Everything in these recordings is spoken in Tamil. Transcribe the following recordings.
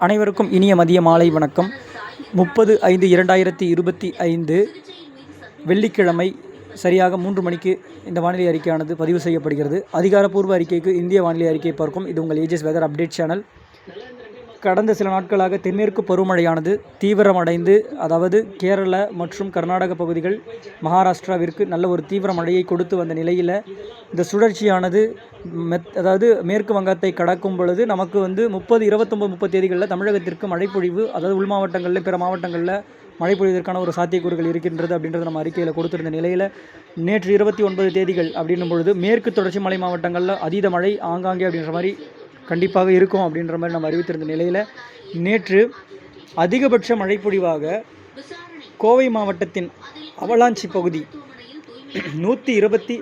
அனைவருக்கும் இனிய மதிய மாலை வணக்கம். முப்பது ஐந்து இரண்டாயிரத்தி இருபத்தி ஐந்து வெள்ளிக்கிழமை சரியாக மூன்று மணிக்கு இந்த வானிலை அறிக்கையானது பதிவு செய்யப்படுகிறது. அதிகாரப்பூர்வ அறிக்கைக்கு இந்திய வானிலை அறிக்கை பார்க்கும். இது உங்கள் ஏஜஸ் வெதர் அப்டேட் சேனல் கடந்த சில நாட்களாக தென்மேற்கு பருவமழையானது தீவிரமடைந்து அதாவது கேரள மற்றும் கர்நாடக பகுதிகள் மகாராஷ்டிராவிற்கு நல்ல ஒரு தீவிர மழையை கொடுத்து வந்த நிலையில் இந்த சுழற்சியானது மெத் அதாவது மேற்கு வங்கத்தை கடக்கும் பொழுது நமக்கு வந்து முப்பது இருபத்தொம்பது முப்பது தேதிகளில் தமிழகத்திற்கு மழைப்பொழிவு அதாவது உள் மாவட்டங்களில் பிற மாவட்டங்களில் மழை பொழிவதற்கான ஒரு சாத்தியக்கூறுகள் இருக்கின்றது அப்படின்றது நம்ம அறிக்கையில் கொடுத்திருந்த நிலையில் நேற்று இருபத்தி ஒன்பது தேதிகள் அப்படின்னும் பொழுது மேற்கு தொடர்ச்சி மலை மாவட்டங்களில் அதீத மழை ஆங்காங்கே அப்படின்ற மாதிரி கண்டிப்பாக இருக்கும் அப்படின்ற மாதிரி நம்ம அறிவித்திருந்த நிலையில் நேற்று அதிகபட்ச மழைப்பொழிவாக கோவை மாவட்டத்தின் அவலாஞ்சி பகுதி நூற்றி இருபத்தி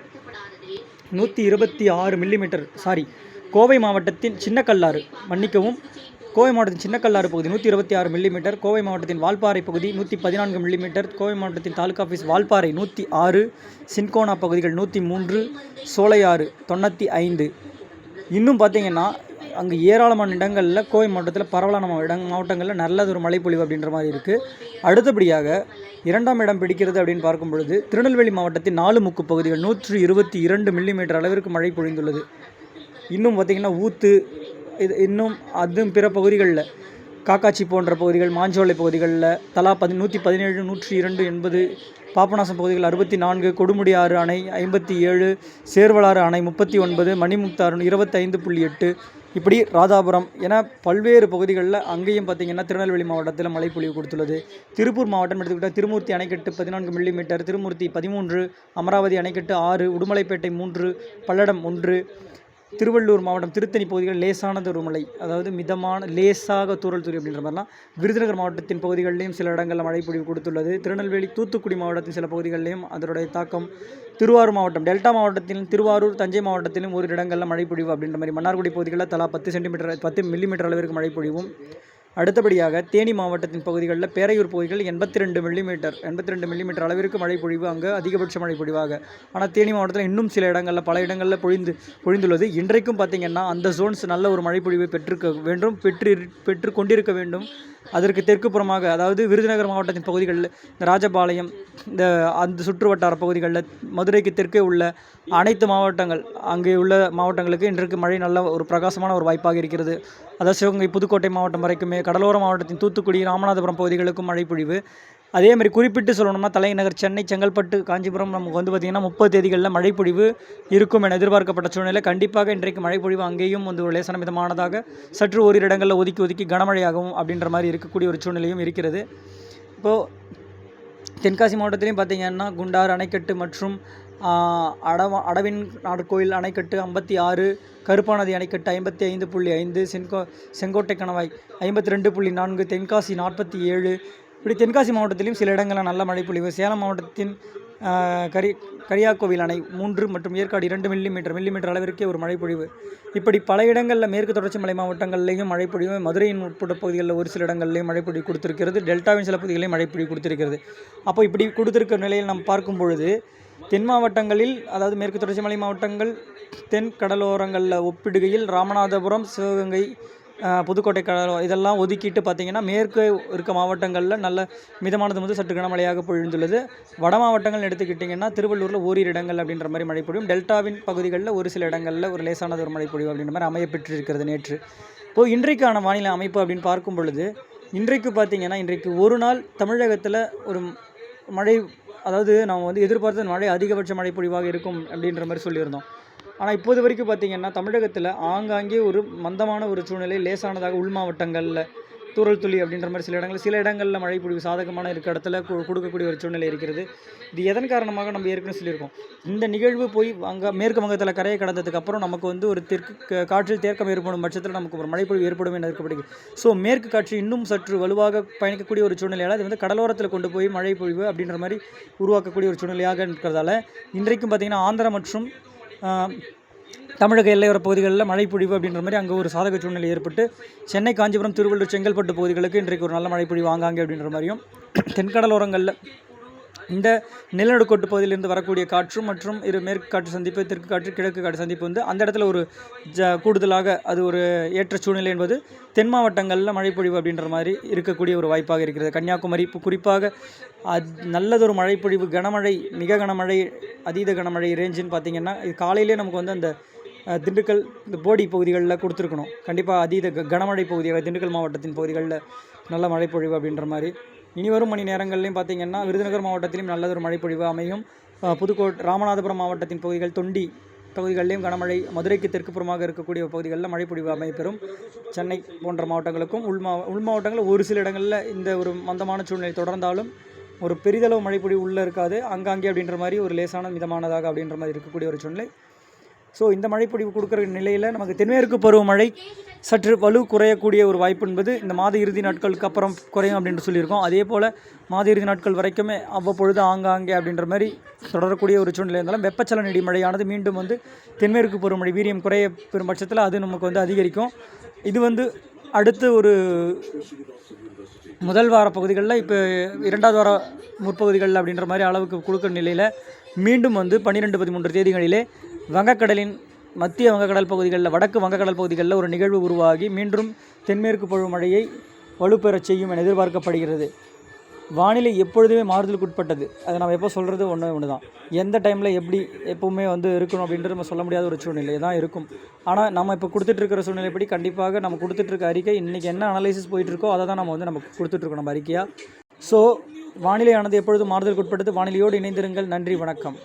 நூற்றி இருபத்தி ஆறு மில்லிமீட்டர் சாரி கோவை மாவட்டத்தின் சின்னக்கல்லாறு மன்னிக்கவும் கோவை மாவட்டத்தின் சின்னக்கல்லாறு பகுதி நூற்றி இருபத்தி ஆறு மில்லிமீட்டர் கோவை மாவட்டத்தின் வால்பாறை பகுதி நூற்றி பதினான்கு மில்லிமீட்டர் கோவை மாவட்டத்தின் தாலுகா ஆஃபீஸ் வால்பாறை நூற்றி ஆறு சின்கோனா பகுதிகள் நூற்றி மூன்று சோலையாறு தொண்ணூற்றி ஐந்து. இன்னும் பார்த்தீங்கன்னா அங்கே ஏராளமான இடங்களில் கோவை மாவட்டத்தில் பரவலான இடம் மாவட்டங்களில் நல்லதொரு மழைப்பொழிவு அப்படின்ற மாதிரி இருக்குது அடுத்தபடியாக இரண்டாம் இடம் பிடிக்கிறது அப்படின்னு பார்க்கும் பொழுது திருநெல்வேலி மாவட்டத்தின் நாலு முக்கு பகுதிகள் நூற்றி இருபத்தி இரண்டு மில்லிமீட்டர் அளவிற்கு மழை பொழிந்துள்ளது. இன்னும் பார்த்திங்கன்னா ஊத்து இது இன்னும் அதுவும் பிற பகுதிகளில் காக்காச்சி போன்ற பகுதிகள் மாஞ்சோலை பகுதிகளில் தலா பதி நூற்றி பதினேழு நூற்றி இரண்டு எண்பது பாபநாசம் பகுதிகள் அறுபத்தி நான்கு கொடுமுடியாறு அணை ஐம்பத்தி ஏழு சேர்வலாறு அணை முப்பத்தி ஒன்பது மணிமுக்தாறு இருபத்தைந்து புள்ளி எட்டு இப்படி ராதாபுரம் என பல்வேறு பகுதிகளில் அங்கேயும் பார்த்திங்கன்னா திருநெல்வேலி மாவட்டத்தில் மழைப்பொழிவு கொடுத்துள்ளது. திருப்பூர் மாவட்டம் எடுத்துக்கிட்டால் திருமூர்த்தி அணைக்கட்டு பதினான்கு மில்லிமீட்டர் திருமூர்த்தி பதிமூன்று அமராவதி அணைக்கட்டு ஆறு உடுமலைப்பேட்டை மூன்று பல்லடம் ஒன்று திருவள்ளூர் மாவட்டம் திருத்தணி பகுதிகள் லேசானது ஒரு மழை. அதாவது மிதமான லேசாக தூறல் துறை அப்படின்ற மாதிரிலாம் விருதுநகர் மாவட்டத்தின் பகுதிகளிலையும் சில இடங்களில் மழை பொழிவு கொடுத்துள்ளது. திருநெல்வேலி தூத்துக்குடி மாவட்டத்தின் சில பகுதிகளிலையும் அதனுடைய தாக்கம் திருவாரூர் மாவட்டம் டெல்டா மாவட்டத்திலும் திருவாரூர் தஞ்சை மாவட்டத்திலும் ஒரு இடங்களில் மழை பொழிவு அப்படின்ற மாதிரி மன்னார்குடி பகுதிகளில் தலா பத்து சென்டிமீட்டர் பத்து மில்லிமீட்டர் அளவிற்கு மழை பொழிவும். அடுத்தபடியாக தேனி மாவட்டத்தின் பகுதிகளில் பேரையூர் பகுதிகள் எண்பத்தி ரெண்டு மில்லிமீட்டர் எண்பத்தி ரெண்டு மில்லிமீட்டர் அளவிற்கு மழை பொழிவு. அங்கே அதிகபட்ச மழை பொழிவாக. ஆனால் தேனி மாவட்டத்தில் இன்னும் சில இடங்களில் பல இடங்களில் பொழிந்து பொழிந்துள்ளது. இன்றைக்கும் பார்த்திங்கன்னா அந்த ஜோன்ஸ் நல்ல ஒரு மழை பொழிவை பெற்றிருக்க வேண்டும் பெற்று பெற்று கொண்டிருக்க வேண்டும். அதற்கு தெற்கு புறமாக அதாவது விருதுநகர் மாவட்டத்தின் பகுதிகளில் இந்த ராஜபாளையம் இந்த அந்த சுற்று வட்டார பகுதிகளில் மதுரைக்கு தெற்கே உள்ள அனைத்து மாவட்டங்கள் அங்கே உள்ள மாவட்டங்களுக்கு இன்றைக்கு மழை நல்ல ஒரு பிரகாசமான ஒரு வாய்ப்பாக இருக்கிறது. அதாவது சிவகங்கை புதுக்கோட்டை மாவட்டம் வரைக்குமே கடலோர மாவட்டத்தின் தூத்துக்குடி ராமநாதபுரம் பகுதிகளுக்கும் மழை பொழிவு அதே மாதிரி குறிப்பிட்டு சொல்லணும்னா தலைநகர் சென்னை செங்கல்பட்டு காஞ்சிபுரம் நமக்கு வந்து பார்த்திங்கன்னா முப்பது தேதிகளில் மழைப்பொழிவு இருக்கும் என எதிர்பார்க்கப்பட்ட சூழ்நிலை. கண்டிப்பாக இன்றைக்கு மழைப்பொழிவு அங்கேயும் வந்து ஒரு லேசான விதமானதாக சற்று ஓரிரு இடங்களில் ஒதுக்கி ஒதுக்கி கனமழையாகவும் அப்படின்ற மாதிரி இருக்கக்கூடிய ஒரு சூழ்நிலையும் இருக்கிறது. இப்போது தென்காசி மாவட்டத்திலையும் பார்த்திங்கன்னா குண்டார் அணைக்கட்டு மற்றும் அடவ அடவின் நாடுகோயில் அணைக்கட்டு ஐம்பத்தி ஆறு கருப்பாநதி அணைக்கட்டு ஐம்பத்தி ஐந்து புள்ளி ஐந்து செங்கோ செங்கோட்டை கணவாய் ஐம்பத்தி ரெண்டு புள்ளி நான்கு தென்காசி நாற்பத்தி ஏழு. இப்படி தென்காசி மாவட்டத்திலும் சில இடங்களில் நல்ல மழை பொழிவு. சேலம் மாவட்டத்தின் கரி கரியாக்கோவில் அணை மூன்று மற்றும் ஏற்காடு இரண்டு மில்லிமீட்டர் மில்லிமீட்டர் அளவிற்கே ஒரு மழை பொழிவு. இப்படி பல இடங்களில் மேற்கு தொடர்ச்சி மலை மாவட்டங்கள்லேயும் மழை பொழிவு. மதுரையின் உட்பட்ட பகுதிகளில் ஒரு சில இடங்கள்லேயும் மழை பொழிவு கொடுத்திருக்கிறது. டெல்டாவின் சில பகுதிகளையும் மழை பொழிவு கொடுத்திருக்கிறது. அப்போ இப்படி கொடுத்திருக்கிற நிலையில் நாம் பார்க்கும் பொழுது தென் மாவட்டங்களில் அதாவது மேற்கு தொடர்ச்சி மலை மாவட்டங்கள் தென் கடலோரங்களில் ஒப்பிடுகையில் ராமநாதபுரம் சிவகங்கை புதுக்கோட்டை கடலோரம் இதெல்லாம் ஒதுக்கிட்டு பார்த்தீங்கன்னா மேற்கு இருக்க மாவட்டங்களில் நல்ல மிதமானது முதல் சற்று கனமழையாக பொழிந்துள்ளது. வட மாவட்டங்கள் எடுத்துக்கிட்டிங்கன்னா திருவள்ளூரில் ஓரிரு இடங்கள் அப்படின்ற மாதிரி மழை பொழியும். டெல்டாவின் பகுதிகளில் ஒரு சில இடங்களில் ஒரு லேசானது ஒரு மழை பொழிவு அப்படின்ற மாதிரி அமையப்பெற்றிருக்கிறது நேற்று. இப்போது இன்றைக்கான வானிலை அமைப்பு அப்படின்னு பார்க்கும் பொழுது இன்றைக்கு பார்த்தீங்கன்னா இன்றைக்கு ஒரு நாள் தமிழகத்தில் ஒரு மழை அதாவது நம்ம வந்து எதிர்பார்த்த மழை அதிகபட்ச மழை பொழிவாக இருக்கும் அப்படின்ற மாதிரி சொல்லியிருந்தோம். ஆனால் இப்போது வரைக்கும் பார்த்தீங்கன்னா தமிழகத்தில் ஆங்காங்கே ஒரு மந்தமான ஒரு சூழ்நிலை லேசானதாக உள் மாவட்டங்களில் தூரல் துளி அப்படின்ற மாதிரி சில இடங்கள் சில இடங்களில் மழை பொழிவு சாதகமான இருக்க இடத்துல கொடுக்கக்கூடிய ஒரு சூழ்நிலை இருக்கிறது. இது எதன் காரணமாக நம்ம ஏற்கனவே சொல்லியிருக்கோம். இந்த நிகழ்வு போய் அங்கே மேற்கு வங்கத்தில் கரையை கடந்ததுக்கு அப்புறம் நமக்கு வந்து ஒரு தெற்கு காற்றில் தேக்கம் ஏற்படும் பட்சத்தில் நமக்கு ஒரு மழைப்பொழிவு ஏற்படும் என இருக்கப்படுகிறது. ஸோ மேற்கு காற்று இன்னும் சற்று வலுவாக பயணிக்கக்கூடிய ஒரு சூழ்நிலையால் அது வந்து கடலோரத்தில் கொண்டு போய் மழை பொழிவு அப்படின்ற மாதிரி உருவாக்கக்கூடிய ஒரு சூழ்நிலையாக இருக்கிறதால இன்றைக்கும் பார்த்திங்கன்னா ஆந்திரா மற்றும் தமிழக எல்லையோர பகுதிகளில் மழை பொழிவு அப்படின்ற மாதிரி அங்கே ஒரு சாதக சூழ்நிலை ஏற்பட்டு சென்னை காஞ்சிபுரம் திருவள்ளூர் செங்கல்பட்டு பகுதிகளுக்கு இன்றைக்கு ஒரு நல்ல மழை பொழிவு ஆங்காங்கே அப்படின்ற மாதிரியும் தென்கடலோரங்களில் இந்த நிலநடுக்கோட்டு பகுதியிலிருந்து வரக்கூடிய காற்று மற்றும் இரு மேற்கு காற்று சந்திப்பு தெற்கு காற்று கிழக்கு காற்று சந்திப்பு வந்து அந்த இடத்துல ஒரு ஜ கூடுதலாக அது ஒரு ஏற்ற சூழ்நிலை என்பது தென் மாவட்டங்களில் மழைப்பொழிவு அப்படின்ற மாதிரி இருக்கக்கூடிய ஒரு வாய்ப்பாக இருக்கிறது. கன்னியாகுமரி இப்போ குறிப்பாக அது நல்லதொரு மழைப்பொழிவு கனமழை மிக கனமழை அதீத கனமழை ரேஞ்சுன்னு பார்த்திங்கன்னா இது காலையிலே நமக்கு வந்து அந்த திண்டுக்கல் இந்த போடி பகுதிகளில் கொடுத்துருக்கணும். கண்டிப்பாக அதீத க- கனமழை பகுதியாக திண்டுக்கல் மாவட்டத்தின் பகுதிகளில் நல்ல மழைப்பொழிவு அப்படின்ற மாதிரி. இனி வரும் மணி நேரங்கள்லையும் பார்த்திங்கன்னா விருதுநகர் மாவட்டத்திலும் நல்லதொரு மழைப்பொழிவு அமையும். புதுக்கோட் ராமநாதபுரம் மாவட்டத்தின் பகுதிகள் தொண்டி பகுதிகளிலும் கனமழை மதுரைக்கு தெற்குப்புறமாக இருக்கக்கூடிய பகுதிகளில் மழைப்பொழிவு அமைப்பெறும். சென்னை போன்ற மாவட்டங்களுக்கும் உள் மா உள் மாவட்டங்களில் ஒரு சில இடங்களில் இந்த ஒரு மந்தமான சூழ்நிலை தொடர்ந்தாலும் ஒரு பெரிதளவு மழைப்பொழிவு உள்ளே இருக்காது. அங்காங்கே அப்படின்ற மாதிரி ஒரு லேசான மிதமானதாக அப்படின்ற மாதிரி இருக்கக்கூடிய ஒரு சூழ்நிலை. ஸோ இந்த மழைப்பொழிவு கொடுக்குற நிலையில் நமக்கு தென்மேற்கு பருவமழை சற்று வலு குறையக்கூடிய ஒரு வாய்ப்பு என்பது இந்த மாத இறுதி நாட்களுக்கு அப்புறம் குறையும் அப்படின்ட்டு சொல்லியிருக்கோம். அதே போல் மாத இறுதி நாட்கள் வரைக்குமே அவ்வப்பொழுது ஆங்காங்கே அப்படின்ற மாதிரி தொடரக்கூடிய ஒரு சூழ்நிலை இருந்தாலும் வெப்பச்சலன இடிமழையானது மீண்டும் வந்து தென்மேற்கு பருவமழை வீரியம் குறைய பெறும் பட்சத்தில் அது நமக்கு வந்து அதிகரிக்கும். இது வந்து அடுத்து ஒரு முதல் வார பகுதிகளில் இப்போ இரண்டாவது வார முற்பகுதிகளில் அப்படின்ற மாதிரி அளவுக்கு கொடுக்குற நிலையில் மீண்டும் வந்து பன்னிரெண்டு பதிமூன்று தேதிகளிலே வங்கக்கடலின் மத்திய வங்கக்கடல் பகுதிகளில் வடக்கு வங்கக்கடல் பகுதிகளில் ஒரு நிகழ்வு உருவாகி மீண்டும் தென்மேற்கு பருவமழையை வலுப்பெறச் செய்யும் என எதிர்பார்க்கப்படுகிறது. வானிலை எப்பொழுதுமே மாறுதலுக்கு உட்பட்டது. அதை நம்ம எப்போ சொல்கிறது ஒன்று ஒன்று தான் எந்த டைமில் எப்படி எப்போவுமே வந்து இருக்கணும் அப்படின்றது நம்ம சொல்ல முடியாத ஒரு சூழ்நிலை தான் இருக்கும். ஆனால் நம்ம இப்போ கொடுத்துட்ருக்கிற சூழ்நிலைப்படி கண்டிப்பாக நம்ம கொடுத்துட்ருக்க அறிக்கை இன்றைக்கி என்ன அனலைசிஸ் போயிட்டுருக்கோ அதை தான் நம்ம வந்து நம்ம கொடுத்துட்ருக்கோம் நம்ம அறிக்கையாக ஸோ வானிலையானது எப்பொழுதும் மாறுதலுக்கு உட்பட்டது. வானிலையோடு இணைந்திருங்கள். நன்றி வணக்கம்.